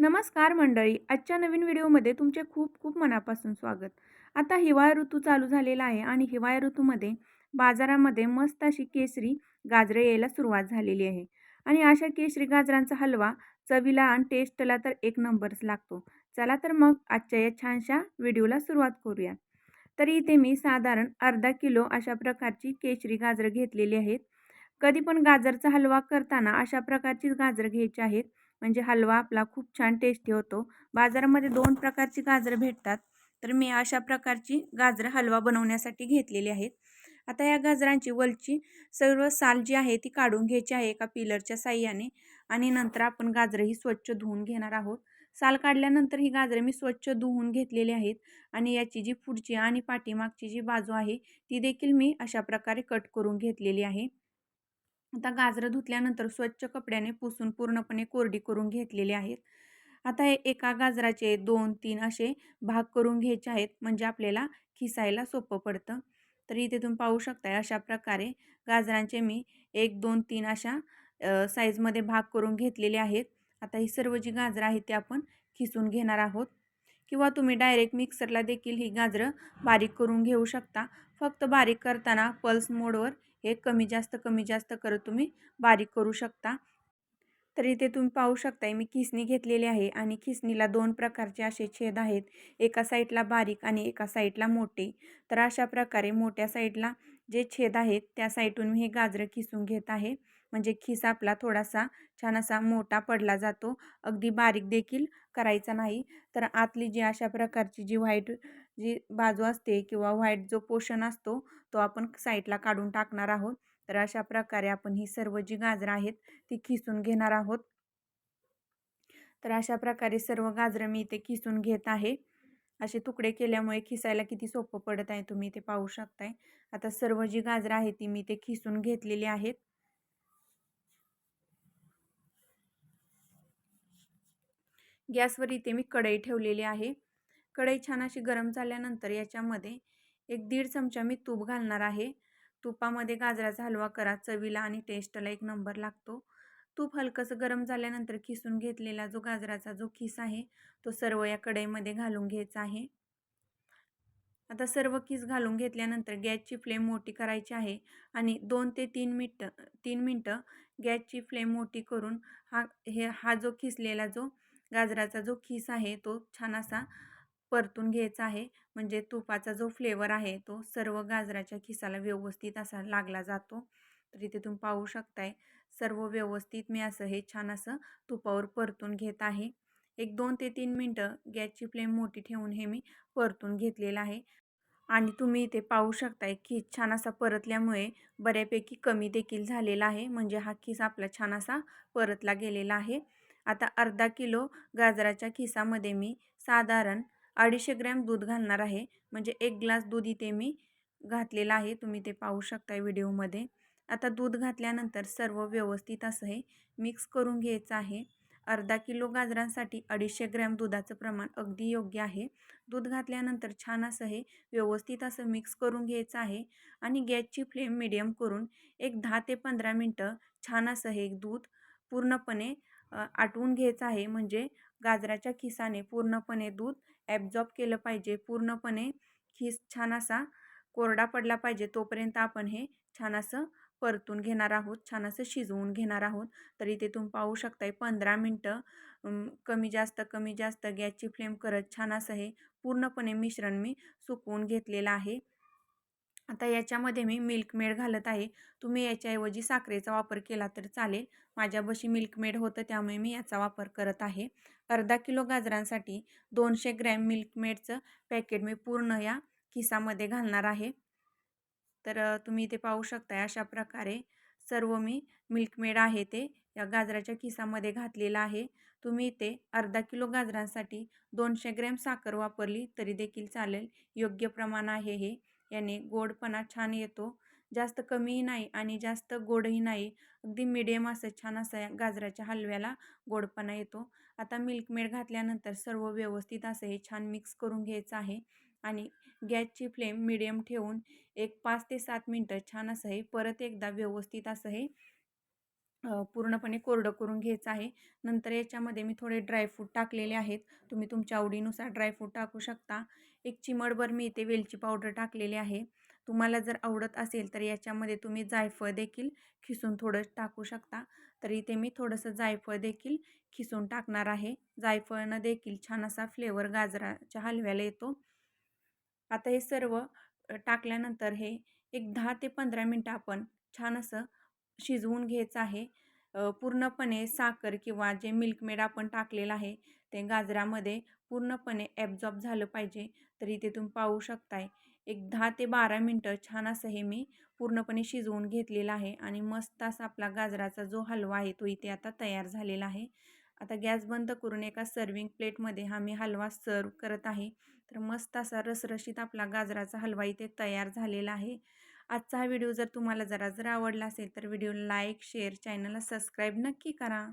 नमस्कार मंडळी आजच्या नवीन व्हिडिओमध्ये तुमचे खूप खूप मनापासून स्वागत. आता हिवाळा ऋतू चालू झालेला आहे आणि हिवाळा ऋतूमध्ये बाजारामध्ये मस्त अशी केसरी गाजरं यायला सुरुवात झालेली आहे. आणि अशा केसरी गाजरांचा हलवा चवीला आणि टेस्टला तर एक नंबरच लागतो. चला तर मग आजच्या या छानशा व्हिडिओला सुरुवात करूया. तर इथे मी साधारण अर्धा किलो अशा प्रकारची केशरी गाजरं घेतलेली आहेत. कधी पण गाजरचा हलवा करताना अशा प्रकारचीच गाजरं घ्यायची आहेत. म्हणजे हलवा आपला खूप छान टेस्टी होतो. बाजारामध्ये दोन प्रकारची गाजरं भेटतात. तर मी अशा प्रकारची गाजरं हलवा बनवण्यासाठी घेतलेली आहेत. आता या गाजरांची वलची सर्व साल जी आहे ती काढून घ्यायची आहे एका पिलरच्या साह्याने आणि नंतर आपण गाजरं ही स्वच्छ धुवून घेणार आहोत. साल काढल्यानंतर ही गाजरं मी स्वच्छ धुवून घेतलेली आहेत आणि याची जी पुढची आणि पाठीमागची जी बाजू आहे ती देखील मी अशा प्रकारे कट करून घेतलेली आहे. आता गाजरं धुतल्यानंतर स्वच्छ कपड्याने पुसून पूर्णपणे कोरडी करून घेतलेली आहेत. आता हे एका गाजराचे दोन तीन असे भाग करून घ्यायचे आहेत म्हणजे आपल्याला खिसायला सोपं पडतं. तर इथे तुम्ही पाहू शकताय अशा प्रकारे गाजरांचे मी एक दोन तीन अशा साईजमध्ये भाग करून घेतलेले आहेत. आता ही सर्व जी गाजरं आहेत ती आपण खिसून घेणार आहोत. किंवा तुम्ही डायरेक्ट मिक्सरला देखील ही गाजरं बारीक करून घेऊ शकता. फक्त बारीक करताना पल्स मोडवर हे कमी जास्त कमी जास्त करत तुम्ही बारीक करू शकता. तर इथे तुम्ही पाहू शकताय मी खिसणी घेतलेली आहे आणि खिसणीला दोन प्रकारचे असे छेद आहेत. एका साईडला बारीक आणि एका साईडला मोठे. तर अशा प्रकारे मोठ्या साईडला जे छेद आहेत त्या साईडून मी हे गाजरं खिसून घेत आहे. म्हणजे खिस आपला थोडासा छान असा मोठा पडला जातो. अगदी बारीक देखील करायचा नाही. तर आतली जी अशा प्रकारची जी व्हाईट जी बाजू असते किंवा व्हाईट जो पोषण असतो तो आपण साईडला काढून टाकणार आहोत. तर अशा प्रकारे आपण ही सर्व जी गाजरं आहेत ती खिसून घेणार आहोत. तर अशा प्रकारे सर्व गाजरं मी इथे खिसून घेत आहे. असे तुकडे केल्यामुळे खिसायला किती सोपं पडत आहे तुम्ही ते पाहू शकताय. आता सर्व जी गाजरं आहेत ती मी ते खिसून घेतलेली आहेत. गॅसवर इथे मी कढई ठेवलेली आहे. कढई छान अशी गरम झाल्यानंतर याच्यामध्ये एक दीड चमचा मी तूप घालणार आहे. तुपामध्ये गाजराचा हलवा करा चवीला आणि टेस्टला एक नंबर लागतो. तूप हलकंसं गरम झाल्यानंतर खिसून घेतलेला जो गाजराचा जो खिस आहे तो सर्व या कढईमध्ये घालून घ्यायचा आहे. आता सर्व किस घालून घेतल्यानंतर गॅसची फ्लेम मोठी करायची आहे आणि दोन ते तीन मिनटं तीन मिनटं गॅसची फ्लेम मोठी करून हा हे हा जो खिसलेला जो गाजराचा जो खिस आहे तो छान असा परतून घ्यायचा आहे. म्हणजे तुपाचा जो फ्लेवर आहे तो सर्व गाजराच्या खिसाला व्यवस्थित असा लागला जातो. तर इथे तुम्ही पाहू शकताय सर्व व्यवस्थित मी असं हे छान असं तुपावर परतून घेत आहे. एक दोन ते तीन मिनटं गॅसची फ्लेम मोठी ठेवून हे मी परतून घेतलेलं आहे. आणि तुम्ही इथे पाहू शकताय खीस छान असा परतल्यामुळे बऱ्यापैकी कमी देखील झालेला आहे. म्हणजे हा खीस आपला छान असा परतला गेलेला आहे. आता अर्धा किलो गाजराच्या खिसामध्ये मी साधारण अडीचशे ग्रॅम दूध घालणार आहे. म्हणजे एक ग्लास दूध इथे मी घातलेलं आहे. तुम्ही ते पाहू शकताय व्हिडिओमध्ये. आता दूध घातल्यानंतर सर्व व्यवस्थित असं हे मिक्स करून घ्यायचं आहे. अर्धा किलो गाजरांसाठी अडीचशे ग्रॅम दुधाचं प्रमाण अगदी योग्य आहे. दूध घातल्यानंतर छान असं हे व्यवस्थित असं मिक्स करून घ्यायचं आहे आणि गॅसची फ्लेम मिडियम करून एक दहा ते पंधरा मिनटं छान असं हे दूध पूर्णपणे आटवून घ्यायचं आहे. म्हणजे गाजराच्या खिसाने पूर्णपणे दूध ॲब्झॉर्ब केलं पाहिजे. पूर्णपणे खिस छान असा कोरडा पडला पाहिजे. तोपर्यंत आपण हे छान असं परतून घेणार आहोत छान असं शिजवून घेणार आहोत. तर इथे तुम्ही पाहू शकताय पंधरा मिनटं कमी जास्त कमी जास्त गॅसची फ्लेम करत छान असं हे पूर्णपणे मिश्रण मी सुकवून घेतलेलं आहे. आता याच्यामध्ये मी मिल्कमेड घालत आहे. तुम्ही याच्याऐवजी साखरेचा वापर केला तर चालेल. माझ्यापाशी मिल्कमेड होतं त्यामुळे मी याचा वापर करत आहे. अर्धा किलो गाजरांसाठी दोनशे ग्रॅम मिल्कमेडचं पॅकेट मी पूर्ण या खिसामध्ये घालणार आहे. तर तुम्ही इथे पाहू शकता अशा प्रकारे सर्व मी मिल्कमेड आहे ते या गाजराच्या खिसामध्ये घातलेलं आहे. तुम्ही इथे अर्धा किलो गाजरांसाठी दोनशे ग्रॅम साखर वापरली तरी देखील चालेल. योग्य प्रमाण आहे हे. याने गोडपणा छान येतो. जास्त कमीही नाही आणि जास्त गोडही नाही. अगदी मिडियम असं छान असं गाजराच्या हलव्याला गोडपणा येतो. आता मिल्कमेड घातल्यानंतर सर्व व्यवस्थित असं हे छान मिक्स करून घ्यायचं आहे. आणि गॅसची फ्लेम मिडियम ठेवून एक पाच ते सात मिनटं छान असं हे परत एकदा व्यवस्थित असं हे पूर्णपणे कोरडं करून घ्यायचं आहे. नंतर याच्यामध्ये मी थोडे ड्रायफ्रूट टाकलेले आहेत. तुम्ही तुमच्या आवडीनुसार ड्रायफ्रूट टाकू शकता. एक चिमडभर मी इथे वेलची पावडर टाकलेली आहे. तुम्हाला जर आवडत असेल तर याच्यामध्ये तुम्ही जायफळ देखील खिसून थोडं टाकू शकता. तर इथे मी थोडंसं जायफळ देखील खिसून टाकणार आहे. जायफळनं देखील छान असा फ्लेवर गाजराच्या हलव्याला येतो. आता हे सर्व टाकल्यानंतर हे एक दहा ते पंधरा मिनटं आपण छान असं शिजवून घ्यायचं आहे. पूर्णपणे साखर किंवा जे मिल्कमेड आपण टाकलेलं आहे ते गाजरामध्ये पूर्णपणे ॲब्झॉर्ब झालं पाहिजे तर इथे तुम्ही पाहू शकताय. एक दहा ते बारा मिनटं छान असं हे मी पूर्णपणे शिजवून घेतलेलं आहे आणि मस्त असा आपला गाजराचा जो हलवा आहे तो इथे आता तयार झालेला आहे. आता गॅस बंद करून एका सर्विंग प्लेटमध्ये हा मी हलवा सर्व करत आहे. तर मस्त असा रसरशीत आपला गाजराचा हलवा इथे तयार झालेला आहे. आजचा हा व्हिडिओ जर तुम्हाला जरा जर आवडला असेल तर व्हिडिओ लाईक शेअर चॅनलला सबस्क्राईब नक्की करा.